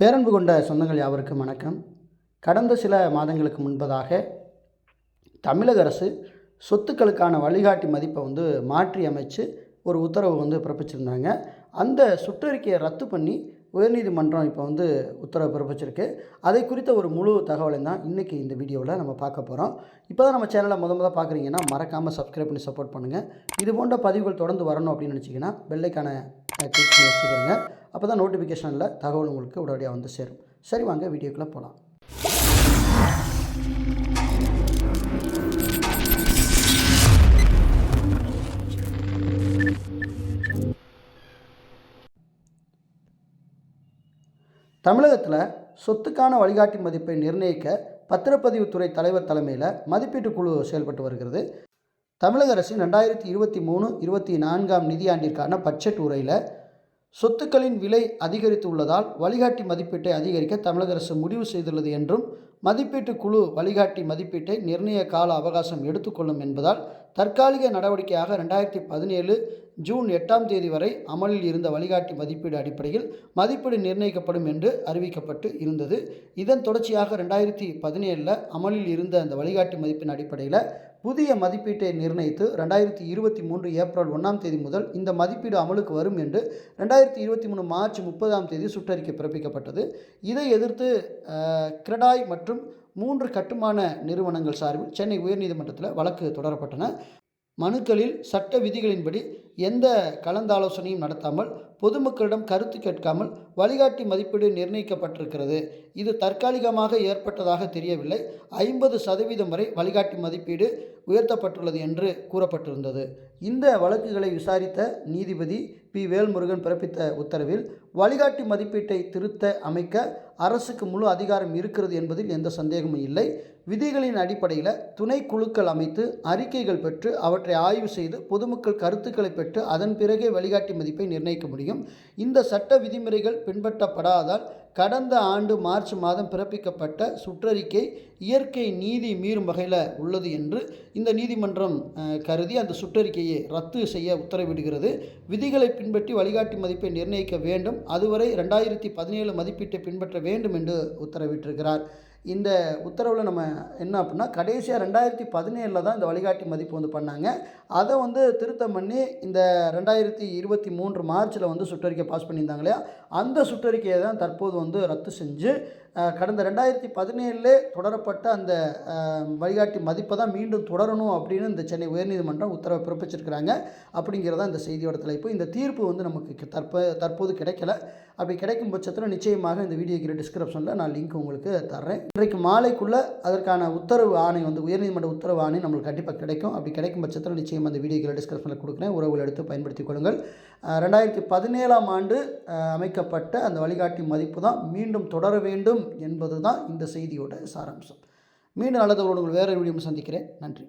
பேரன்பு கொண்ட சொந்தங்கள் யாவருக்கும் வணக்கம். கடந்த சில மாதங்களுக்கு முன்பதாக தமிழக அரசு சொத்துக்களுக்கான வழிகாட்டி மதிப்பை வந்து மாற்றி அமைச்சு ஒரு உத்தரவு வந்து பிறப்பிச்சிருந்தாங்க. அந்த சுற்றறிக்கையை ரத்து பண்ணி உயர்நீதிமன்றம் இப்போ வந்து உத்தரவு பிறப்பிச்சிருக்கு. அதை குறித்த ஒரு முழு தகவலை தான் இன்றைக்கி இந்த வீடியோவில் நம்ம பார்க்க போகிறோம். இப்போ தான் நம்ம சேனலை முத முதல் பார்க்குறீங்கன்னா மறக்காமல் சப்ஸ்கிரைப் பண்ணி சப்போர்ட் பண்ணுங்கள் இது போன்ற பதிவுகள் தொடர்ந்து வரணும் அப்படின்னு நினச்சிங்கன்னா பெல்லைக்கான கிளிக் பண்ணி வச்சுக்கிறேங்க அப்போ தான் நோட்டிஃபிகேஷனில் தகவல் உங்களுக்கு உடனடியாக வந்து சேரும். சரி வாங்க வீடியோக்குள்ளே போகலாம். தமிழகத்தில் சொத்துக்கான வழிகாட்டி மதிப்பை நிர்ணயிக்க பத்திரப்பதிவுத்துறை தலைவர் தலைமையில் மதிப்பீட்டு குழு செயல்பட்டு வருகிறது. தமிழக அரசின் ரெண்டாயிரத்தி இருபத்தி மூணு இருபத்தி நான்காம் நிதியாண்டிற்கான பட்ஜெட் உரையில் சொத்துக்களின் விலை அதிகரித்து உள்ளதால் வழிகாட்டி மதிப்பீட்டை அதிகரிக்க தமிழக அரசு முடிவு செய்துள்ளது என்றும் மதிப்பீட்டு குழு வழிகாட்டி மதிப்பீட்டை நிர்ணய கால அவகாசம் எடுத்துக்கொள்ளும் என்பதால் தற்காலிக நடவடிக்கையாக ரெண்டாயிரத்தி பதினேழு ஜூன் எட்டாம் தேதி வரை அமலில் இருந்த வழிகாட்டி மதிப்பீடு அடிப்படையில் மதிப்பீடு நிர்ணயிக்கப்படும் என்று அறிவிக்கப்பட்டு இருந்தது. இதன் தொடர்ச்சியாக ரெண்டாயிரத்தி பதினேழில் அமலில் இருந்த அந்த வழிகாட்டி மதிப்பின் அடிப்படையில் புதிய மதிப்பீட்டை நிர்ணயித்து ரெண்டாயிரத்தி இருபத்தி மூன்று ஏப்ரல் ஒன்றாம் தேதி முதல் இந்த மதிப்பீடு அமலுக்கு வரும் என்று ரெண்டாயிரத்தி இருபத்தி மூணு மார்ச் முப்பதாம் தேதி சுற்றறிக்கை பிறப்பிக்கப்பட்டது. இதை எதிர்த்து கிரடாய் மற்றும் மூன்று கட்டுமான நிறுவனங்கள் சார்பில் சென்னை உயர்நீதிமன்றத்தில் வழக்கு தொடரப்பட்டன. மனுக்களில் சட்ட விதிகளின்படி எந்த கலந்தாலோசனையும் நடத்தாமல் பொதுமக்களிடம் கருத்து கேட்காமல் வழிகாட்டி மதிப்பீடு நிர்ணயிக்கப்பட்டிருக்கிறது. இது தற்காலிகமாக ஏற்பட்டதாக தெரியவில்லை. ஐம்பது சதவீதம் வரை வழிகாட்டி மதிப்பீடு உயர்த்தப்பட்டுள்ளது என்று கூறப்பட்டிருந்தது. இந்த வழக்குகளை விசாரித்த நீதிபதி பி. வேல்முருகன் பிறப்பித்த உத்தரவில் வழிகாட்டி மதிப்பீட்டை திருத்த அமைக்க அரசுக்கு முழு அதிகாரம் இருக்கிறது என்பதில் எந்த சந்தேகமும் இல்லை. விதிகளின் அடிப்படையில் துணை குழுக்கள் அமைத்து அறிக்கைகள் பெற்று அவற்றை ஆய்வு செய்து பொதுமக்கள் கருத்துக்களை பெற்று அதன் பிறகே வழிகாட்டி மதிப்பை நிர்ணயிக்க முடியும். இந்த சட்ட விதிமுறைகள் பின்பற்றப்படாதால் கடந்த ஆண்டு மார்ச் மாதம் பிறப்பிக்கப்பட்ட சுற்றறிக்கை இயற்கை நீதி மீறும் வகையில் உள்ளது என்று இந்த நீதிமன்றம் கருதி அந்த சுற்றறிக்கையை ரத்து செய்ய உத்தரவிடுகிறது. விதிகளை பின்பற்றி வழிகாட்டி மதிப்பை நிர்ணயிக்க வேண்டும். அதுவரை ரெண்டாயிரத்தி பதினேழு மதிப்பீட்டை பின்பற்ற வேண்டும் என்று உத்தரவிட்டிருக்கிறார். இந்த உத்தரவில் நம்ம என்ன அப்படின்னா கடைசியாக ரெண்டாயிரத்தி பதினேழில் தான் இந்த வழிகாட்டி மதிப்பு வந்து பண்ணாங்க. அதை வந்து திருத்தம் பண்ணி இந்த ரெண்டாயிரத்தி இருபத்தி மூன்று மார்ச்சில் வந்து சுற்றறிக்கை பாஸ் பண்ணியிருந்தாங்க இல்லையா? அந்த சுற்றறிக்கையை தான் தற்போது வந்து ரத்து செஞ்சு கடந்த ரெண்டாயிரத்தி பதினேழுலே தொடரப்பட்ட அந்த வழிகாட்டி மதிப்பை தான் மீண்டும் தொடரணும் அப்படின்னு இந்த சென்னை உயர்நீதிமன்றம் உத்தரவை பிறப்பிச்சிருக்கிறாங்க. அப்படிங்கிறதா இந்த செய்தியோட தலைப்பு. இந்த தீர்ப்பு வந்து நமக்கு தற்ப தற்போது கிடைக்கல. அப்படி கிடைக்கும் பட்சத்தில் நிச்சயமாக இந்த வீடியோக்கு டிஸ்கிரிப்ஷனில் நான் லிங்க் உங்களுக்கு தர்றேன். இன்றைக்கு மாலைக்குள்ளே அதற்கான உத்தரவு ஆணை வந்து உயர்நீதிமன்ற உத்தரவு ஆணை நம்மளுக்கு கண்டிப்பாக கிடைக்கும். அப்படி கிடைக்கும் பட்சத்தில் நிச்சயம் அந்த வீடியோக்கு டிஸ்கிரிப்ஷனில் கொடுக்குறேன். உறவுகள் எடுத்து பயன்படுத்திக் கொள்ளுங்கள். ரெண்டாயிரத்தி பதினேழாம் ஆண்டு அமைக்கப்பட்ட அந்த வழிகாட்டி மதிப்பு தான் மீண்டும் தொடர வேண்டும். என்பது தான் இந்த செய்தியோட சாராம்சம். மீண்டும் நல்லது உங்கள் வேறு வீடியோ சந்திக்கிறேன். நன்றி.